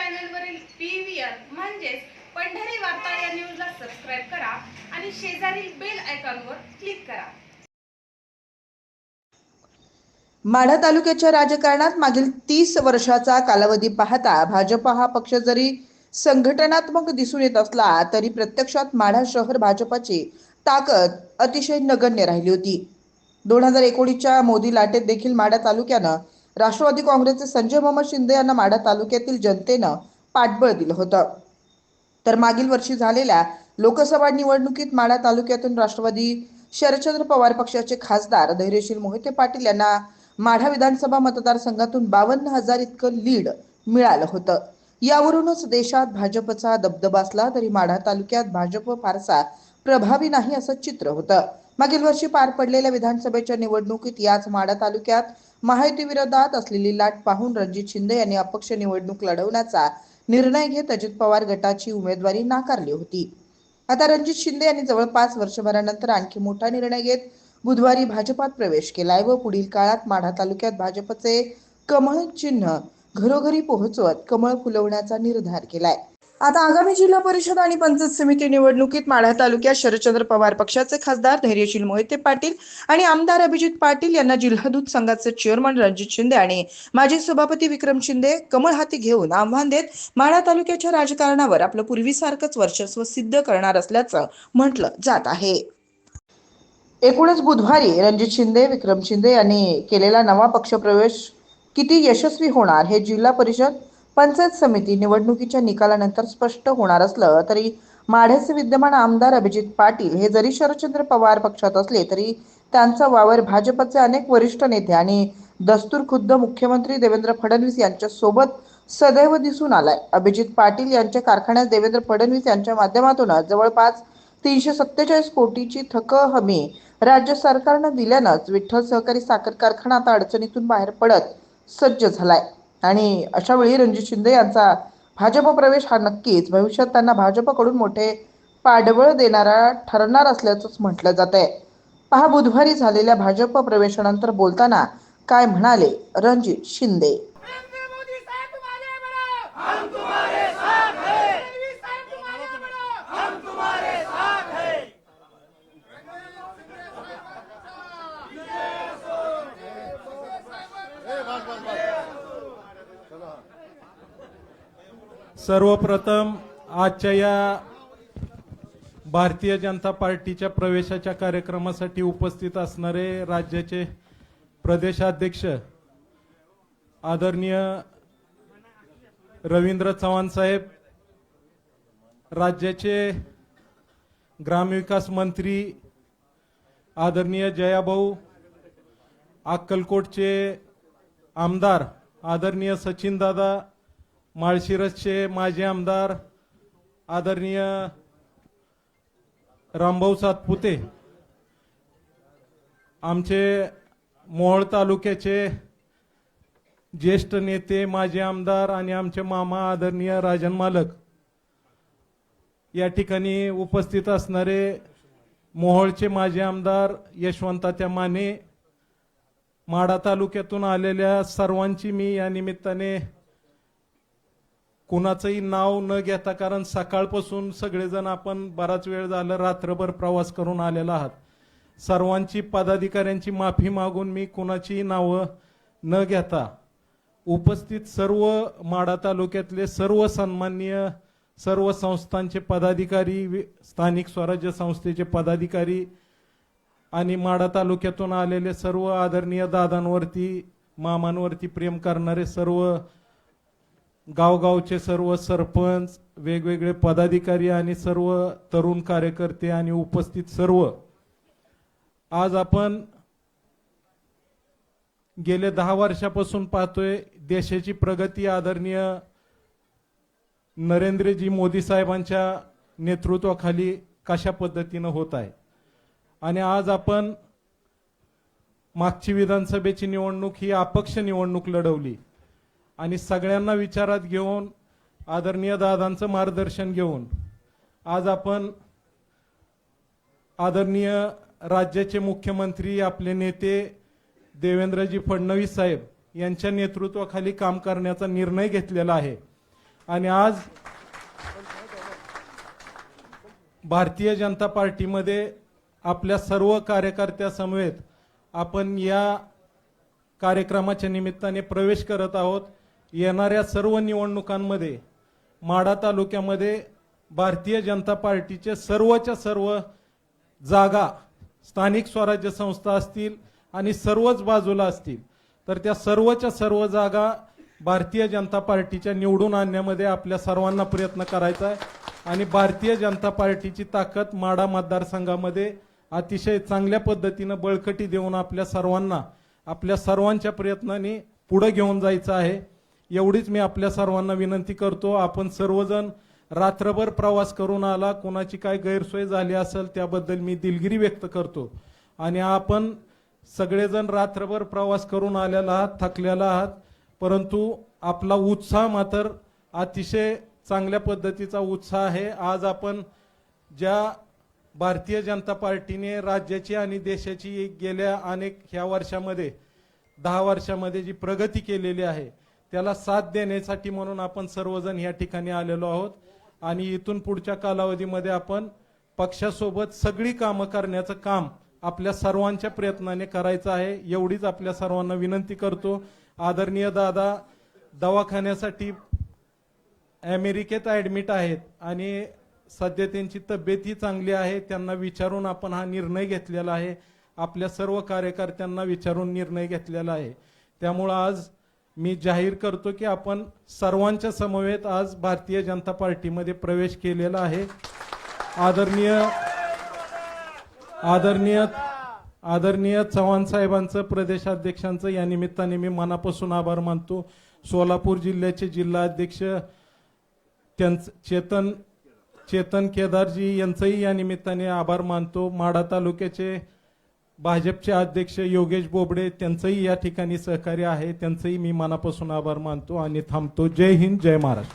चॅनलवरील P V R म्हणजेच पंढरी वार्ता या न्यूजला सबस्क्राईब करा आणि शेजारील बेल आयकॉनवर क्लिक करा. माढा तालुक्याच्या राजकारणात मागील तीस वर्षाचा कालावधी पाहता भाजप हा पक्ष जरी संघटनात्मक दिसून येत असला तरी प्रत्यक्षात माढा शहर भाजपाची ताकद अतिशय नगण्य राहिली होती. दोन हजार एकोणीसच्या मोदी लाटेत देखील माढा तालुक्यानं राष्ट्रवादी काँग्रेसचे संजय मोहम्मद शिंदे यांना माढा तालुक्यातील जनतेनं पाठबळ दिलं होतं. तर मागील वर्षी झालेल्या लोकसभा निवडणुकीत माढा तालुक्यातून राष्ट्रवादी शरदचंद्र पवार पक्षाचे खासदार धैर्यशील मोहिते पाटील यांना माढा विधानसभा मतदारसंघातून बावन्न हजार इतकं लीड मिळालं होतं. यावरूनच देशात भाजपचा दबदबा असला तरी माढा तालुक्यात भाजप फारसा प्रभावी नाही असं चित्र होतं. मागील वर्षी पार पडलेल्या विधानसभेच्या निवडणुकीत याच माढा तालुक्यात महायुती विरोधात असलेली लाट पाहून रणजित शिंदे यांनी अपक्ष निवडणूक लढवण्याचा निर्णय घेत अजित पवार गटाची उमेदवारी नाकारली होती. आता रणजित शिंदे यांनी जवळपास वर्षभरानंतर आणखी मोठा निर्णय घेत बुधवारी भाजपात प्रवेश केलाय व पुढील काळात माढा तालुक्यात भाजपचे कमळ चिन्ह घरोघरी पोहोचवत कमळ फुलवण्याचा निर्धार केलाय. आता आगामी जिल्हा परिषद आणि पंचायत समिती निवडणुकीत माढा तालुक्यात शरदचंद्र पवार पक्षाचे खासदार धैर्यशील मोहिते पाटील आणि आमदार अभिजित पाटील यांना जिल्हा दूध संघाचे चेअरमन रणजित शिंदे आणि माजी सभापती विक्रम शिंदे कमळ हाती घेऊन आव्हान देत माढा तालुक्याच्या राजकारणावर आपलं पूर्वीसारखंच वर्चस्व सिद्ध करणार असल्याचं म्हटलं जात आहे. एकूणच बुधवारी रणजित शिंदे विक्रम शिंदे यांनी केलेला नवा पक्षप्रवेश किती यशस्वी होणार हे जिल्हा परिषद पंचायत समिती निवडणुकीच्या निकालानंतर स्पष्ट होणार असलं तरी माढ्याचे विद्यमान आमदार अभिजित पाटील हे जरी शरदचंद्र पवार पक्षात असले तरी त्यांचा वावर भाजपचे अनेक वरिष्ठ नेते आणि दस्तूर खुद्द मुख्यमंत्री देवेंद्र फडणवीस यांच्या सोबत सदैव दिसून आलाय. अभिजित पाटील यांच्या कारखान्यात देवेंद्र फडणवीस यांच्या माध्यमातून जवळपास तीनशे सत्तेचाळीस कोटीची थक हमी राज्य सरकारनं दिल्यानंच विठ्ठल सहकारी साखर कारखाना आता अडचणीतून बाहेर पडत सज्ज झालाय. आणि अशा वेळी रणजित शिंदे यांचा भाजप प्रवेश हा नक्कीच भविष्यात त्यांना भाजपकडून मोठे पाठबळ देणारा ठरणार असल्याचंच म्हटलं जात आहे पहा बुधवारी झालेल्या भाजप प्रवेशानंतर बोलताना काय म्हणाले रणजित शिंदे नरेंद्र मोदी साहब तुम्हारे बड़ो हम तुम्हारे साथ हैं मोदी साहब तुम्हारे बड़ो हम तुम्हारे साथ हैं सर्वप्रथम आजच्या या भारतीय जनता पार्टीच्या प्रवेशाच्या कार्यक्रमासाठी उपस्थित असणारे राज्याचे प्रदेशाध्यक्ष आदरणीय रवींद्र चव्हाण साहेब राज्याचे ग्रामविकास मंत्री आदरणीय जयाभाऊ अक्कलकोटचे आमदार आदरणीय सचिनदादा माळशिरसचे माजी आमदार आदरणीय रामभाऊ सातपुते आमचे मोहोळ तालुक्याचे ज्येष्ठ नेते माजी आमदार आणि आमचे मामा आदरणीय राजन मालक या ठिकाणी उपस्थित असणारे मोहोळचे माजी आमदार यशवंतात्या माने माढा तालुक्यातून आलेल्या सर्वांची मी या निमित्ताने कुणाचंही नाव न घेता कारण सकाळपासून सगळेजण आपण बराच वेळ झालं रात्रभर प्रवास करून आलेला आहात. सर्वांची पदाधिकाऱ्यांची माफी मागून मी कुणाचीही नावं न घेता उपस्थित सर्व माढा तालुक्यातले सर्व सन्माननीय सर्व संस्थांचे पदाधिकारी स्थानिक स्वराज्य संस्थेचे पदाधिकारी आणि माढा तालुक्यातून आलेले सर्व आदरणीय दादांवरती मामांवरती प्रेम करणारे सर्व गावगावचे सर्व सरपंच वेगवेगळे पदाधिकारी आणि सर्व तरुण कार्यकर्ते आणि उपस्थित सर्व. आज आपण गेले दहा वर्षापासून पाहतोय देशाची प्रगती आदरणीय नरेंद्रजी मोदी साहेबांच्या नेतृत्वाखाली कशा पद्धतीनं होत आहे. आणि आज आपण मागची विधानसभेची निवडणूक ही अपक्ष निवडणूक लढवली. आणि सगळ्यांना विचारात घेऊन आदरणीय दादांचं मार्गदर्शन घेऊन आज आपण आदरणीय राज्याचे मुख्यमंत्री आपले नेते देवेंद्रजी फडणवीस साहेब यांच्या नेतृत्वाखाली काम करण्याचा निर्णय घेतलेला आहे. आणि आज भारतीय जनता पार्टीमध्ये आपल्या सर्व कार्यकर्त्यासमवेत आपण या कार्यक्रमाच्या निमित्ताने प्रवेश करत आहोत. येणाऱ्या सर्व निवडणुकांमध्ये माढा तालुक्यामध्ये भारतीय जनता पार्टीचे सर्वच्या सर्व जागा स्थानिक स्वराज्य संस्था असतील आणि सर्वच बाजूला असतील तर त्या सर्वच्या सर्व जागा भारतीय जनता पार्टीच्या निवडून आणण्यामध्ये आपल्या सर्वांना प्रयत्न करायचा आहे. आणि भारतीय जनता पार्टीची ताकद माडा मतदारसंघामध्ये अतिशय चांगल्या पद्धतीनं बळकटी देऊन आपल्या सर्वांना आपल्या सर्वांच्या प्रयत्नांनी पुढे घेऊन जायचं आहे. एवढीच मी आपल्या सर्वांना विनंती करतो आपण सर्वजण रात्रभर प्रवास करून आला कोणाची काय गैरसोय झाली असेल त्याबद्दल मी दिलगिरी व्यक्त करतो. आणि आपण सगळेजण रात्रभर प्रवास करून आलेला आहात थकलेला आहात परंतु आपला उत्साह मात्र अतिशय चांगल्या पद्धतीचा उत्साह आहे. आज आपण ज्या भारतीय जनता पार्टीने राज्याची आणि देशाची गेल्या अनेक ह्या वर्षामध्ये दहा वर्षामध्ये जी प्रगती केलेली आहे त्याला साथ देण्यासाठी म्हणून आपण सर्वजण या ठिकाणी आलेलो आहोत. आणि इथून पुढच्या कालावधीमध्ये आपण पक्षासोबत सगळी कामं करण्याचं काम आपल्या सर्वांच्या प्रयत्नाने करायचं आहे. एवढीच आपल्या सर्वांना विनंती करतो. आदरणीय दादा दवाखान्यासाठी अमेरिकेत ऍडमिट आहेत आणि सध्या त्यांची तब्येतही चांगली आहे. त्यांना विचारून आपण हा निर्णय घेतलेला आहे. आपल्या सर्व कार्यकर्त्यांना विचारून निर्णय घेतलेला आहे. त्यामुळं आज मी जाहीर करतो की आपण सर्वांच्या समवेत आज भारतीय जनता पार्टीमध्ये प्रवेश केलेला आहे. आदरणीय आदरणीय आदरणीय चव्हाण साहेबांचं प्रदेशाध्यक्षांचं या निमित्ताने मी मनापासून आभार मानतो. सोलापूर जिल्ह्याचे जिल्हाध्यक्ष त्यांचं चेतन चेतन केदारजी यांचंही या निमित्ताने आभार मानतो. माढा तालुक्याचे भाजपचे अध्यक्ष योगेश बोबडे त्यांचंही या ठिकाणी सहकार्य आहे. त्यांचंही मी मनापासून आभार मानतो आणि थांबतो. जय हिंद जय महाराष्ट्र.